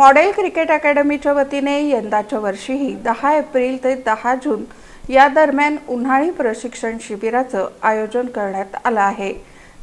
Model cricket अकॅडमीच्या वतीने यंदाच्या वर्षीही दहा एप्रिल ते दहा जून या दरम्यान उन्हाळी प्रशिक्षण शिबिराचं आयोजन करण्यात आलं आहे.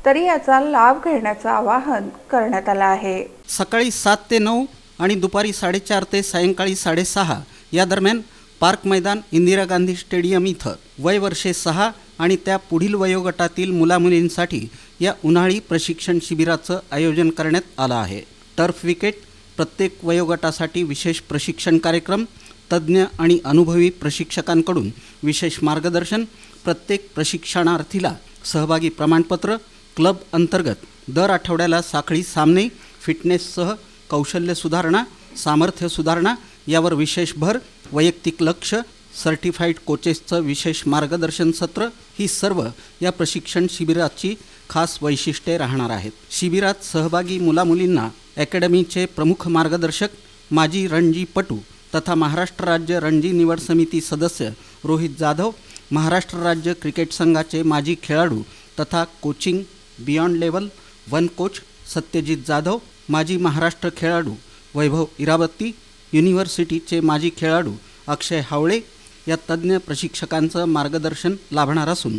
तरी याचा लाभ घेण्याचं आवाहन करण्यात आलं आहे. सकाळी सात ते नऊ आणि दुपारी साडेचार ते सायंकाळी साडेसहा या दरम्यान पार्क मैदान इंदिरा गांधी स्टेडियम इथं वय वर्षे सहा आणि त्या पुढील वयोगटातील मुलामुलींसाठी या उन्हाळी प्रशिक्षण शिबिराचं आयोजन करण्यात आलं आहे. टर्फ विकेट प्रत्येक वयोगटासाठी विशेष प्रशिक्षण कार्यक्रम तज्ज्ञ आणि अनुभवी प्रशिक्षकांकडून विशेष मार्गदर्शन प्रत्येक प्रशिक्षणार्थीला सहभागी प्रमाणपत्र क्लब अंतर्गत दर आठवड्याला साखळी सामने फिटनेससह कौशल्य सुधारणा सामर्थ्य सुधारणा यावर विशेष भर वैयक्तिक लक्ष सर्टिफाईड कोचेसचं विशेष मार्गदर्शन सत्र ही सर्व या प्रशिक्षण शिबिराची खास वैशिष्ट्ये राहणार आहेत. शिबिरात सहभागी मुलामुलींना अकॅडमीचे प्रमुख मार्गदर्शक माजी रणजीपटू तथा महाराष्ट्र राज्य रणजी निवड समिती सदस्य रोहित जाधव महाराष्ट्र राज्य क्रिकेट संघाचे माजी खेळाडू तथा coaching beyond level one coach Satyajit Jadhav माजी महाराष्ट्र खेळाडू वैभव इरावती युनिव्हर्सिटीचे माजी खेळाडू अक्षय हावळे या तज्ज्ञ प्रशिक्षकांचं मार्गदर्शन लाभणार असून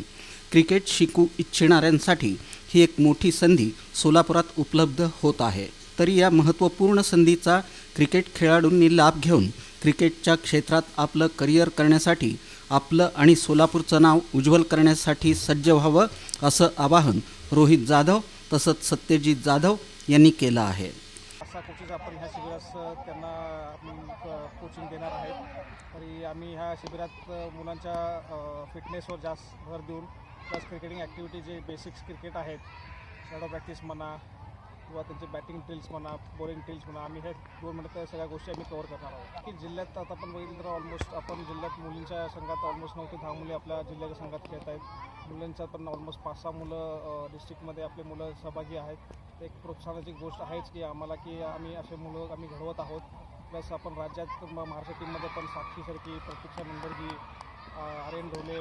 क्रिकेट शिकू इच्छिणाऱ्यांसाठी ही एक मोठी संधी सोलापुरात उपलब्ध होत आहे. तरी या महत्त्वपूर्ण संधीचा क्रिकेट खेळाडूंनी लाभ घेऊन क्रिकेटच्या क्षेत्रात आपलं करिअर करण्यासाठी आपलं आणि सोलापूरचं नाव उज्ज्वल करण्यासाठी सज्ज व्हावं असं आवाहन रोहित जाधव तसंच सत्यजित जाधव यांनी केलं आहे. असा कोचेस आपण ह्या शिबिरास त्यांना कोचिंग देणार आहे तरी आम्ही ह्या शिबिरात मुलांच्या फिटनेसवर जास्त भर देऊन प्लस क्रिकेटिंग ॲक्टिव्हिटी जे बेसिक्स क्रिकेट आहेत शॅडो प्रॅक्टिस म्हणा किंवा त्यांचे बॅटिंग ड्रिल्स म्हणा बॉलिंग ड्रिल्स म्हणा आम्ही हे दोन मिनिट त्या सगळ्या गोष्टी आम्ही कव्हर करणार आहोत. की जिल्ह्यात आता आपण बघितलं तर ऑलमोस्ट आपण जिल्ह्यात मुलींच्या संघात ऑलमोस्ट नऊ ते दहा मुली आपल्या जिल्ह्याच्या संघात खेळत आहेत. मुलांच्या पण ऑलमोस्ट पाच सहा मुलं डिस्ट्रिक्टमध्ये आपले मुलं सहभागी आहेत. एक प्रोत्साहनाची गोष्ट आहेच की आम्हाला की आम्ही असे मुलं आम्ही घडवत आहोत. प्लस आपण राज्यात म- महाराष्ट्र टीममध्ये पण साक्षीसारखी प्रतीक्षा नंबरगी आर्यन ढोले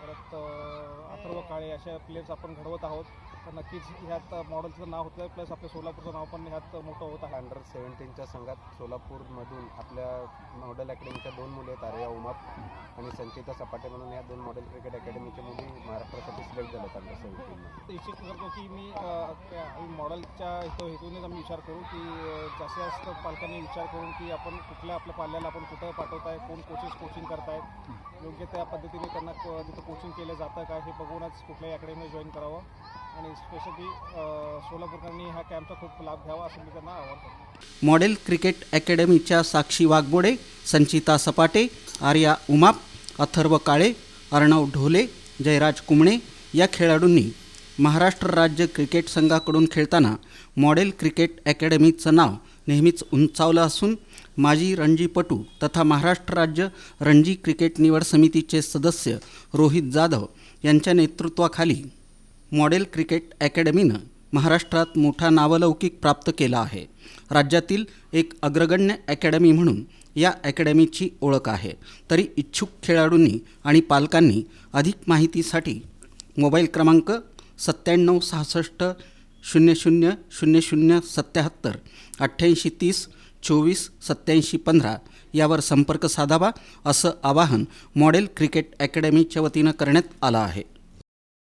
परत अथर्व काळे अशा प्लेयर्स आपण घडवत आहोत. तर नक्कीच ह्यात मॉडेलचं नाव होतं प्लस आपल्या सोलापूरचं नाव पण ह्यात मोठं होत आहे. अंडर सेवन्टीनच्या संघात सोलापूरमधून आपल्या मॉडेल अकॅडमीच्या दोन मुली आहेत आर्या उमाप आणि संचिता सपाटे म्हणून या दोन मॉडेल क्रिकेट अकॅडमीच्या मुली महाराष्ट्रासाठी सिलेक्ट झाल्यात अंडर सेवन्टीनमध्ये इच्छित करतो की मी मॉडेलच्या हेतू हेतूनेच आम्ही विचार करू की जास्तीत जास्त पालकांनी विचार करून की आपण कुठल्या आपल्या पाल्याला आपण कुठं पाठवताय कोण कोचेस कोचिंग करतायत योग्य त्या पद्धतीने त्यांना क- जिथं कोचिंग केलं जातं काय हे बघूनच कुठल्याही अकॅडमीत जॉईन करावं. आणि स्पेशली सोलापूरकरांनी ह्या कॅम्पचा खूप लाभ घ्यावा असं मी त्यांना आवाहन करतो. मॉडेल क्रिकेट अकॅडमीच्या साक्षी वाघबोडे संचिता सपाटे आर्या उमाप अथर्व काळे अर्णव ढोले जयराज कुमणे या खेळाडूंनी महाराष्ट्र राज्य क्रिकेट संघाकडून खेळताना मॉडेल क्रिकेट अकॅडमीचं नाव नेहमीच उंचावलं असून माजी रणजीपटू तथा महाराष्ट्र राज्य रणजी क्रिकेट निवड समितीचे सदस्य रोहित जाधव यांच्या नेतृत्वाखाली मॉडेल क्रिकेट अकॅडमीनं महाराष्ट्रात मोठा नावलौकिक प्राप्त केला आहे. राज्यातील एक अग्रगण्य अकॅडमी म्हणून या अकॅडमीची ओळख आहे. तरी इच्छुक खेळाडूंनी आणि पालकांनी अधिक माहितीसाठी मोबाईल क्रमांक सत्त्याण्णव सहासष्ट शून्य शून्य शून्य शून्य सत्याहत्तर अठ्ठ्याऐंशी तीस चोवीस सत्याऐंशी पंधरा यावर संपर्क साधावा असं आवाहन मॉडेल क्रिकेट अकॅडमीच्या वतीनं करण्यात आलं आहे.